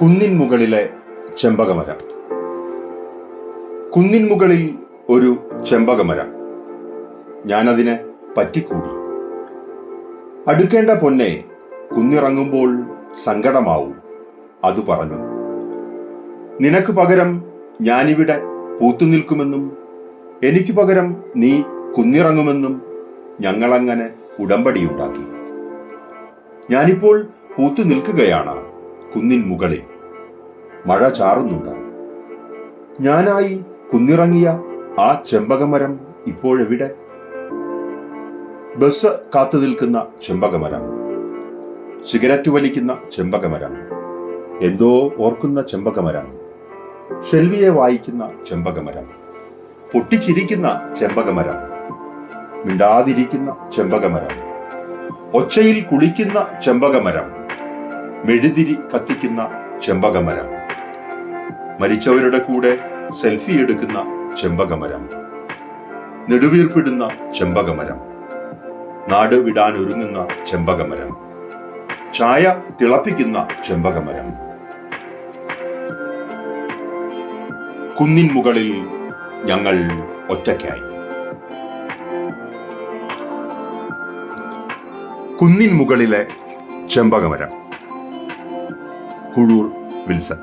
കുന്നിൻ മുകളിലെ ചെമ്പകമരം. കുന്നിൻ മുകളിൽ ഒരു ചെമ്പകമരം. ഞാനതിനെ പറ്റിക്കൂടി. അടുക്കേണ്ട പൊന്നെ കുന്നിറങ്ങുമ്പോൾ സങ്കടമാവും അത് പറഞ്ഞു. നിനക്ക് പകരം ഞാനിവിടെ പൂത്തു നിൽക്കുമെന്നും എനിക്ക് പകരം നീ കുന്നിറങ്ങുമെന്നും ഞങ്ങളങ്ങനെ ഉടമ്പടിയുണ്ടാക്കി. ഞാനിപ്പോൾ പൂത്തു നിൽക്കുകയാണ് കുന്നിൻ മുകളിൽ. മഴ ചാറുന്നുണ്ട്? ഞാനായി കുന്നിറങ്ങിയ ആ ചെമ്പകമരം ഇപ്പോഴെവിടെ? ബസ് കാത്തു നിൽക്കുന്ന ചെമ്പകമരം സിഗരറ്റ് വലിക്കുന്ന ചെമ്പകമരം എന്തോ ഓർക്കുന്ന ചെമ്പകമരം ഷെൽവിയെ വായിക്കുന്ന ചെമ്പകമരം പൊട്ടിച്ചിരിക്കുന്ന ചെമ്പകമരം മിണ്ടാതിരിക്കുന്ന ചെമ്പകമരം ഒച്ചയിൽ കുളിക്കുന്ന ചെമ്പകമരം. മെഴുതിരി കത്തിക്കുന്ന ചെമ്പകമരം. മരിച്ചവരുടെ കൂടെ സെൽഫി എടുക്കുന്ന ചെമ്പകമരം. നെടുവീർപ്പിടുന്ന ചെമ്പകമരം. നാട് വിടാൻ ഒരുങ്ങുന്ന ചെമ്പകമരം. ചായ തിളപ്പിക്കുന്ന ചെമ്പകമരം. കുന്നിൻ മുകളിൽ ഞങ്ങൾ ഒറ്റയ്ക്കായി. കുന്നിൻ മുകളിലെ ചെമ്പകമരം. കുഴൂർ വിൽസൺ